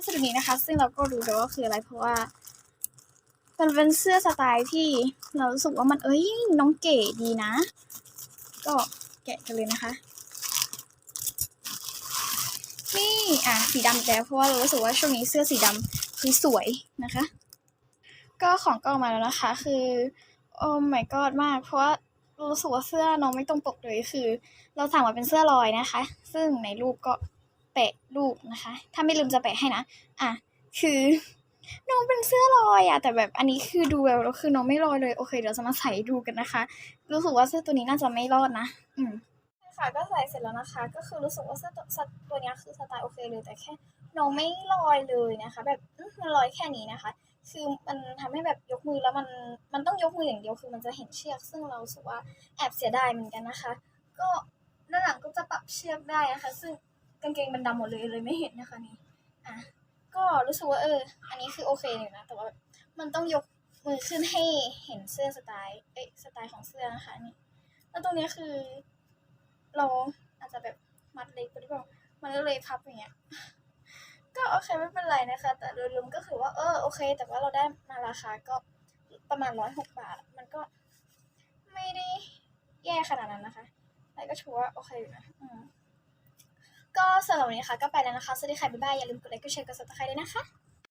วัสดุนี้นะคะ ซึ่งเราก็รู้แล้วว่าคืออะไรเพราะว่ามันเป็นเสื้อสไตล์ที่เรารู้สึกว่ามันเอ้ยน้องเก๋ดีนะ ก็แกะกันเลยนะคะ นี่อะสีดำแล้วเพราะว่าเรารู้สึกว่าช่วงนี้เสื้อสีดำคือสวยนะคะ ก็ของก็ออกมาแล้วนะคะ คือโอ้ my god มาก เพราะว่ารู้สึกว่าเสื้อน้องไม่ตรงปกเลยคือ เราสั่งมาเป็นเสื้อลอยนะคะ ซึ่งในรูปก็ แปะรูปนะคะ ถ้าไม่ลืมจะแปะให้นะ อะ คือ น้องเป็นเสื้อลอยอะแต่แบบอันนี้คือดูแล้วคือน้องไม่ลอยเลย โอเค เดี๋ยวจะมาใส่ดูกันนะคะ รู้สึกว่าเสื้อตัวนี้น่าจะไม่รอดนะ อืมค่ะ ก็ใส่เสร็จแล้วนะคะ ก็คือรู้สึกว่าเสื้อตัวตัวนี้คือสไตล์โอเคเลยแต่แค่น้องไม่ลอยเลยนะคะ แบบมันลอยแค่นี้นะคะ คือมันทำให้แบบยกมือแล้วมันมันต้องยกมืออย่างเดียวคือมันจะเห็นเชือก ซึ่งเราสึกว่าแอบเสียดายเหมือนกันนะคะ ก็ด้านหลังก็จะปรับเชือกได้นะคะ ซึ่ง กางเกงมันดำหมดเลยเลยไม่เห็นนะคะนี่อะก็รู้สึกว่าเออ อันนี้คือโอเคเลยนะแต่ว่ามันต้องยกมือขึ้นให้เห็นเสื้อสไตล์เอ้ยสไตล์ของเสื้อนะคะนี่แล้วตรงนี้คือ เราอาจจะแบบมัดเล็กไปหรือเปล่ามันก็เลยพับอย่างเงี้ยก็โอเคไม่เป็นไรนะคะ แต่โดยรวมก็คือว่าเออโอเค แต่ว่าเราได้มาราคาก็ประมาณร้อยหกบาท มันก็ไม่ได้แย่ขนาดนั้นนะคะแต่ก็ถือว่าโอเคอยู่นะอืม ก็สำหรับวันนี้ค่ะก็ไปแล้วนะคะ สวัสดีค่ะ บ๊ายบาย อย่าลืมกดไลค์ กดแชร์ กดซับสไครต์ด้วยนะคะ